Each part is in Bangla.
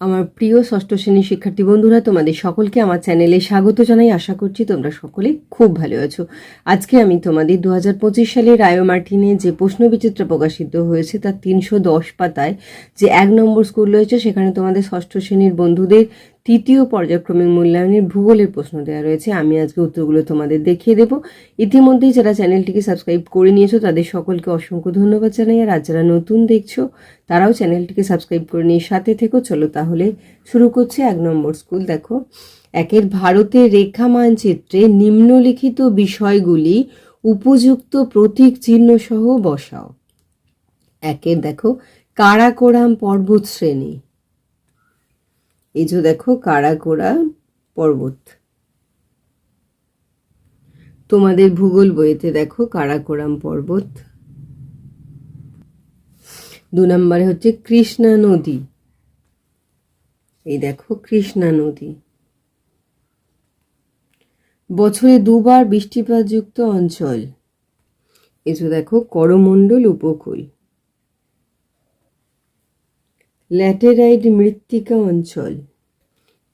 আমার প্রিয় ষষ্ঠ শ্রেণির শিক্ষার্থী বন্ধুরা, তোমাদের সকলকে আমার চ্যানেলে স্বাগত জানাই। আশা করছি তোমরা সকলে খুব ভালো আছো। আজকে আমি তোমাদের দু হাজার পঁচিশ সালে রায়ো মার্টিনে যে প্রশ্নবিচিত্র প্রকাশিত হয়েছে, তার তিনশো দশ পাতায় যে এক নম্বর স্কুল রয়েছে, সেখানে তোমাদের ষষ্ঠ শ্রেণির বন্ধুদের তৃতীয় পর্যায়ক্রমিক মূল্যায়নের ভূগোলের প্রশ্ন দেওয়া রয়েছে। আমি আজকে উত্তরগুলো তোমাদের দেখিয়ে দেবো। ইতিমধ্যেই যারা চ্যানেলটিকে সাবস্ক্রাইব করে নিয়েছো, তাদের সকলকে অসংখ্য ধন্যবাদ জানাই। আর যারা নতুন দেখছ, তারাও চ্যানেলটিকে সাবস্ক্রাইব করে নিয়ে সাথে থেকো। চলো তাহলে শুরু করছে এক নম্বর স্কুল। দেখো, একের ভারতের রেখা মানচিত্রে নিম্নলিখিত বিষয়গুলি উপযুক্ত প্রতীক চিহ্ন সহ বসাও। একের, দেখো, কারাকোরাম পর্বত শ্রেণি। এই যে দেখো কারাকোরাম পর্বত। তোমাদের ভূগোল বইতে দেখো কারাকোরাম পর্বত। দু নম্বরে হচ্ছে কৃষ্ণা নদী। এই দেখো কৃষ্ণা নদী। বছরে দুবার বৃষ্টিপাতযুক্ত অঞ্চল। যে দেখো করমণ্ডল উপকূল। ল্যাটেরাইট মৃত্তিকা অঞ্চল।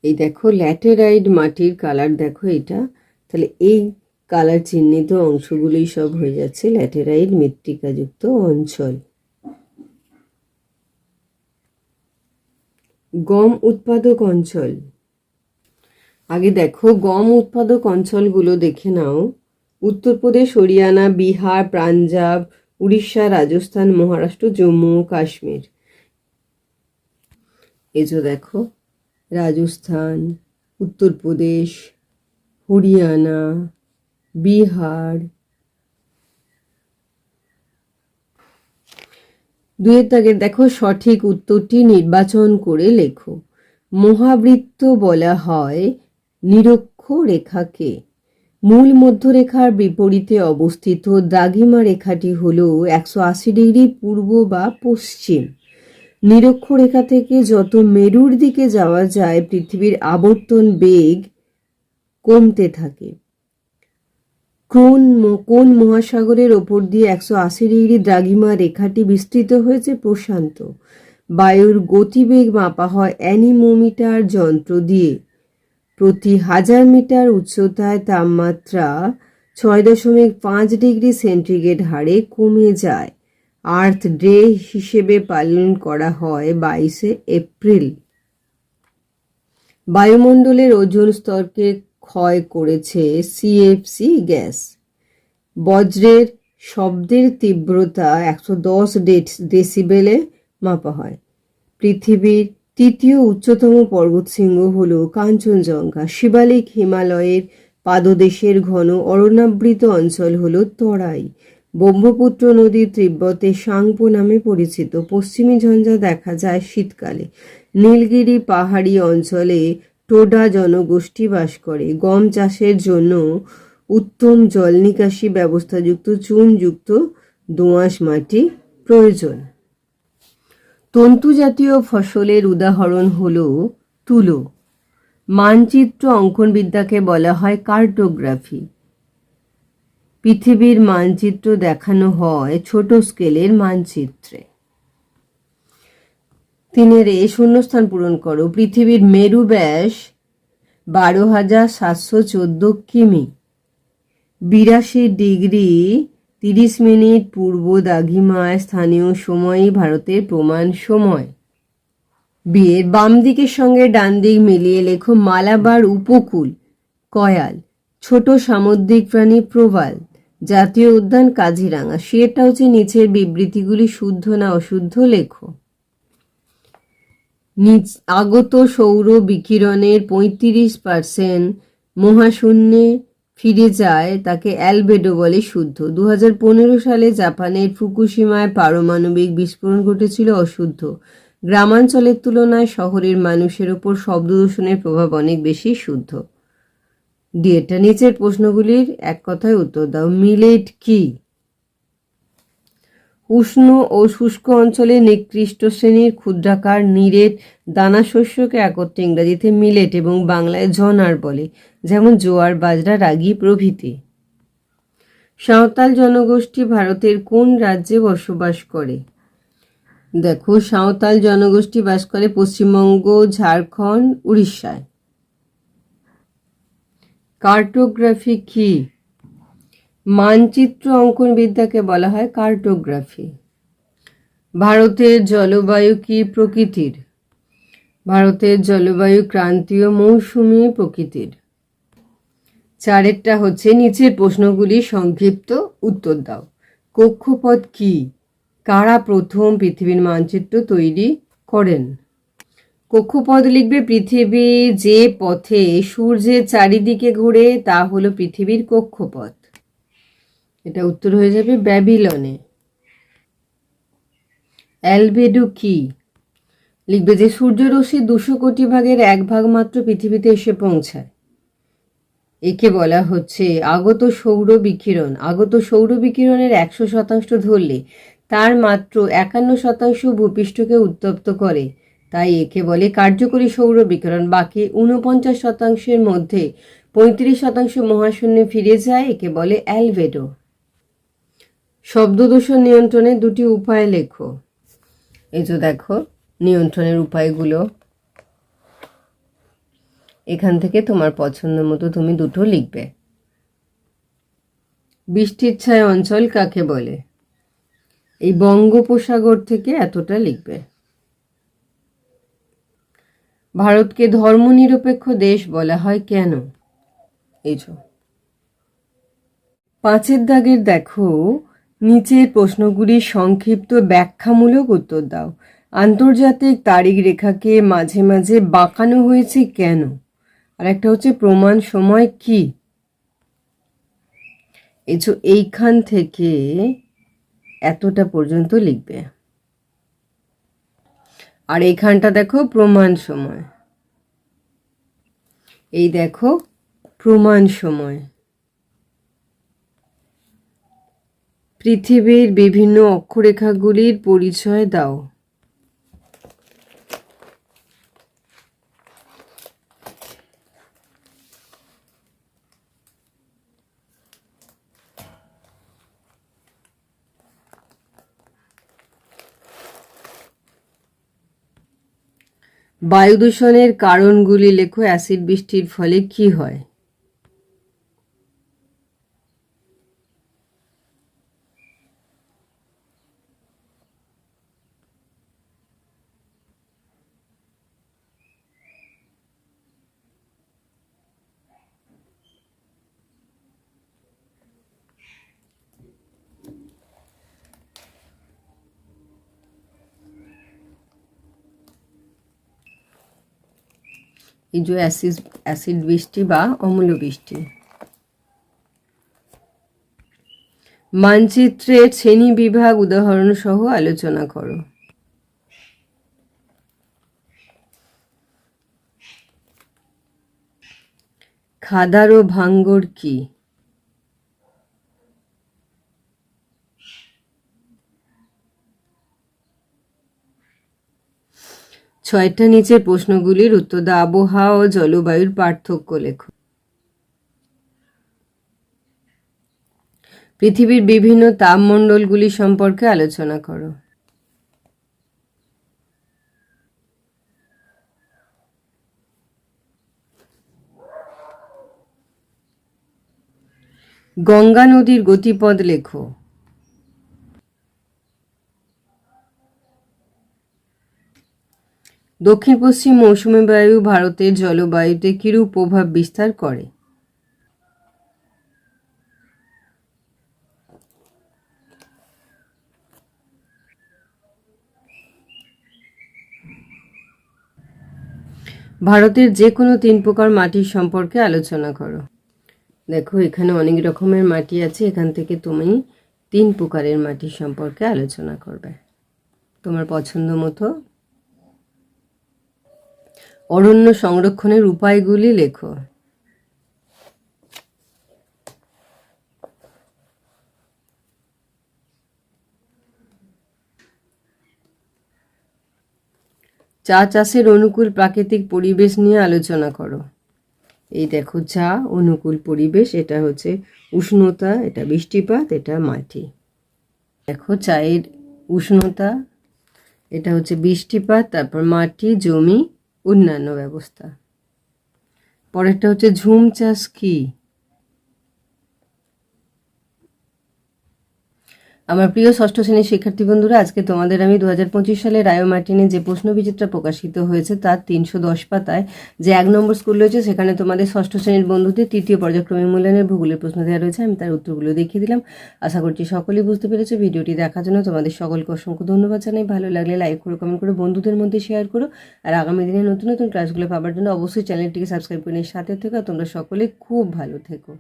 এই দেখো ল্যাটেরাইট মাটির কালার, দেখো এটা। তাহলে এই কালার চিহ্নিত অংশগুলোই সব হয়ে যাচ্ছে ল্যাটেরাইট মৃত্তিকাযুক্ত অঞ্চল। গম উৎপাদক অঞ্চল। আগে দেখো গম উৎপাদক অঞ্চলগুলো দেখে নাও। উত্তরপ্রদেশ, হরিয়ানা, বিহার, পাঞ্জাব, উড়িষ্যা, রাজস্থান, মহারাষ্ট্র, জম্মু, কাশ্মীর। এজো দেখো রাজস্থান, উত্তরপ্রদেশ, হরিয়ানা, বিহার। দুয়ের দাগে দেখো সঠিক উত্তরটি নির্বাচন করে লেখো। মহাবৃত্ত বলা হয় নিরক্ষ রেখাকে। মূল মধ্যরেখার বিপরীতে অবস্থিত দ্রাঘিমা রেখাটি হল একশো আশি ডিগ্রি পূর্ব বা পশ্চিম। নিরক্ষরেখা থেকে যত মেরুর দিকে যাওয়া যায়, পৃথিবীর আবর্তন বেগ কমতে থাকে। কোন কোন মহাসাগরের ওপর দিয়ে একশো আশি ডিগ্রি দ্রাঘিমা রেখাটি বিস্তৃত হয়েছে? প্রশান্ত। বায়ুর গতিবেগ মাপা হয় অ্যানিমোমিটার যন্ত্র দিয়ে। প্রতি হাজার মিটার উচ্চতায় তাপমাত্রা ছয় দশমিক পাঁচ ডিগ্রি সেন্টিগ্রেড হারে কমে যায়। আর্থ ডে হিসেবে পালন করা হয় বাইশে এপ্রিল। বায়ুমণ্ডলের ওজন স্তরকে ক্ষয় করেছে সিএফসি গ্যাস। বজ্রের শব্দের তীব্রতা একশো দশ ডেট ডেসিবেলে মাপা হয়। পৃথিবীর তৃতীয় উচ্চতম পর্বতশৃঙ্গ হল কাঞ্চনজঙ্ঘা। শিবালিক হিমালয়ের পাদদেশের ঘন অরণ্যাবৃত অঞ্চল হল তরাই। ব্রহ্মপুত্র নদী তিব্বতে সাংপো নামে পরিচিত। পশ্চিমী ঝঞ্ঝা দেখা যায় শীতকালে। নীলগিরি পাহাড়ি অঞ্চলে টোডা জনগোষ্ঠী বাস করে। গম চাষের জন্য উত্তম জল নিকাশি ব্যবস্থাযুক্ত চুনযুক্ত দোঁয়াশ মাটি প্রয়োজন। তন্তু জাতীয় ফসলের উদাহরণ হল তুলো। মানচিত্র অঙ্কনবিদ্যাকে বলা হয় কার্টোগ্রাফি। পৃথিবীর মানচিত্র দেখানো হয় ছোট স্কেলের মানচিত্রে। তিনের এ শূন্যস্থান পূরণ করো। পৃথিবীর মেরু ব্যাস বারো হাজার সাতশো চোদ্দ কিমি। বিরাশি ডিগ্রি তিরিশ মিনিট পূর্ব দাঘিমায় স্থানীয় সময়ই ভারতের প্রমাণ সময়। বিয়ের বাম দিকের সঙ্গে ডান দিক মিলিয়ে লেখো মালাবার উপকূল, কয়াল, ছোট সামুদ্রিক প্রাণী প্রবাল। জাতীয় উদ্যান কাজিরাঙা। সেটা হচ্ছে নিচের বিবৃতিগুলি, শুদ্ধ না অশুদ্ধ লেখো। নিচ আগত সৌর বিকিরণের পঁয়ত্রিশ পার্সেন্ট মহাশূন্যে ফিরে যায় তাকে অ্যালবেডো বলে শুদ্ধ। দু হাজার পনেরো সালে জাপানের ফুকুশিমায় পারমাণবিক বিস্ফোরণ ঘটেছিল অশুদ্ধ। গ্রামাঞ্চলের তুলনায় শহরের মানুষের ওপর শব্দ দূষণের প্রভাব অনেক বেশি শুদ্ধ। ডিএটা নিচের প্রশ্নগুলির এক কথায় উত্তর দাও। মিলেট কি? উষ্ণ ও শুষ্ক অঞ্চলে নিকৃষ্ট শ্রেণির ক্ষুদ্রাকার, নিরেট, দানা শস্যকে একত্রে ইংরাজিতে মিলেট এবং বাংলায় জনার বলে, যেমন জোয়ার, বাজরা, রাগি প্রভৃতি। সাঁওতাল জনগোষ্ঠী ভারতের কোন রাজ্যে বসবাস করে? দেখো, সাঁওতাল জনগোষ্ঠী বাস করে পশ্চিমবঙ্গ, ঝাড়খণ্ড, উড়িষ্যায়। কার্টোগ্রাফি কি? মানচিত্র অঙ্কন বিদ্যাকে বলা হয় কার্টোগ্রাফি। ভারতের জলবায়ু কি প্রকৃতির? ভারতের জলবায়ু ক্রান্তীয় মৌসুমী প্রকৃতির। চারেরটা হচ্ছে নিচের প্রশ্নগুলি সংক্ষিপ্ত উত্তর দাও। কক্ষপথ কি? কারা প্রথম পৃথিবীর মানচিত্র তৈরি করেন? কক্ষপথ লিখবে, পৃথিবী যে পথে সূর্যের চারিদিকে ঘোরে, তা হলো পৃথিবীর কক্ষপথ। এটা উত্তর হয়ে যাবে ব্যাবিলনে। অ্যালবেডো কি? লিখবে যে, সূর্যরশ্মি দুশো কোটি ভাগের এক ভাগ মাত্র পৃথিবীতে এসে পৌঁছায়। একে বলা হচ্ছে আগত সৌর বিকিরণ। আগত সৌর বিকিরণের একশো শতাংশ ধরলে তার মাত্র একান্ন শতাংশ ভূপৃষ্ঠকে উত্তপ্ত করে। তাই একে বলে কার্যকরী সৌর বিকিরণ। বাকি ঊনপঞ্চাশ শতাংশের মধ্যে পঁয়ত্রিশ শতাংশ মহাশূন্যে ফিরে যায়, একে বলে অ্যালভেডো শব্দদূষণ নিয়ন্ত্রণে দুটি উপায় লেখো। এই যে দেখো, নিয়ন্ত্রণের উপায়গুলো। এখান থেকে তোমার পছন্দ মতো তুমি দুটো লিখবে। বৃষ্টির ছায় অঞ্চল কাকে বলে? এই বঙ্গোপসাগর থেকে এতটা লিখবে। ভারতকে ধর্মনিরপেক্ষ দেশ বলা হয় কেন? এই পাঁচের দাগের দেখো, নিচের প্রশ্নগুলির সংক্ষিপ্ত ব্যাখ্যামূলক উত্তর দাও। আন্তর্জাতিক তারিখ রেখাকে মাঝে মাঝে বাঁকানো হয়েছে কেন? আর একটা হচ্ছে প্রমাণ সময় কি? এই এইখান থেকে এতটা পর্যন্ত লিখবে। আর এইখানটা দেখো প্রমাণ সময়। এই দেখো প্রমাণ সময়। পৃথিবীর বিভিন্ন অক্ষরেখাগুলির পরিচয় দাও। বায়ু দূষণের কারণগুলি লেখো অ্যাসিড বৃষ্টির ফলে কি হয়? এই অ্যাসিড অ্যাসিড বৃষ্টি বা অম্ল বৃষ্টি। মানচিত্রের শ্রেণি বিভাগ উদাহরণ সহ আলোচনা করো। খাদার ও ভাঙ্গর কি? ছয়টা নিচের প্রশ্নগুলির উত্তর দাও আবহাওয়া ও জলবায়ুর পার্থক্য লেখো। পৃথিবীর বিভিন্ন তাপমণ্ডলগুলি সম্পর্কে আলোচনা করো। গঙ্গা নদীর গতিপথ লেখো। দক্ষিণ পশ্চিম মৌসুমী বায়ু ভারতের জলবায়ুতে কিরূপ প্রভাব বিস্তার করে? ভারতের যে কোনো তিন প্রকার মাটির সম্পর্কে আলোচনা করো। দেখো, এখানে অনেক রকমের মাটি আছে। এখান থেকে তুমি তিন প্রকারের মাটি সম্পর্কে আলোচনা করবে। তোমার পছন্দ মতো অরণ্য সংরক্ষণের উপায়গুলি লেখো। চা চাষের অনুকূল প্রাকৃতিক পরিবেশ নিয়ে আলোচনা করো। এই দেখো, চা অনুকূল পরিবেশ, এটা হচ্ছে উষ্ণতা, এটা বৃষ্টিপাত, এটা মাটি। দেখো, চায়ের উষ্ণতা, এটা হচ্ছে বৃষ্টিপাত, তারপর মাটি, জমি অন্যান্য ব্যবস্থা। পরেরটা হচ্ছে ঝুম চাষ কি? আমার প্রিয় ষষ্ঠ শ্রেণির শিক্ষার্থী বন্ধুরা, আজকে তোমাদের আমি দু হাজার পঁচিশ সালে রায়ো মার্টিনে যে প্রশ্নবিচিত্রা প্রকাশিত হয়েছে তার তিনশো দশ পাতায় যে এক নম্বর স্কুল রয়েছে, সেখানে তোমাদের ষষ্ঠ শ্রেণির বন্ধুদের তৃতীয় পর্যায়ক্রমিক মূল্যায়নের ভূগোলের প্রশ্ন দেওয়া রয়েছে। আমি তার উত্তরগুলো দেখিয়ে দিলাম। আশা করছি সকলেই বুঝতে পেরেছ ভিডিওটি দেখার জন্য। তোমাদের সকলকে অসংখ্য ধন্যবাদ জানাই। ভালো লাগলে লাইক করো কমেন্ট করো, বন্ধুদের মধ্যে শেয়ার করো। আর আগামী দিনে নতুন নতুন ক্লাসগুলো পাওয়ার জন্য অবশ্যই চ্যানেলটিকে সাবস্ক্রাইব করে সাথে থেকো। তোমরা সকলে খুব ভালো থেকো।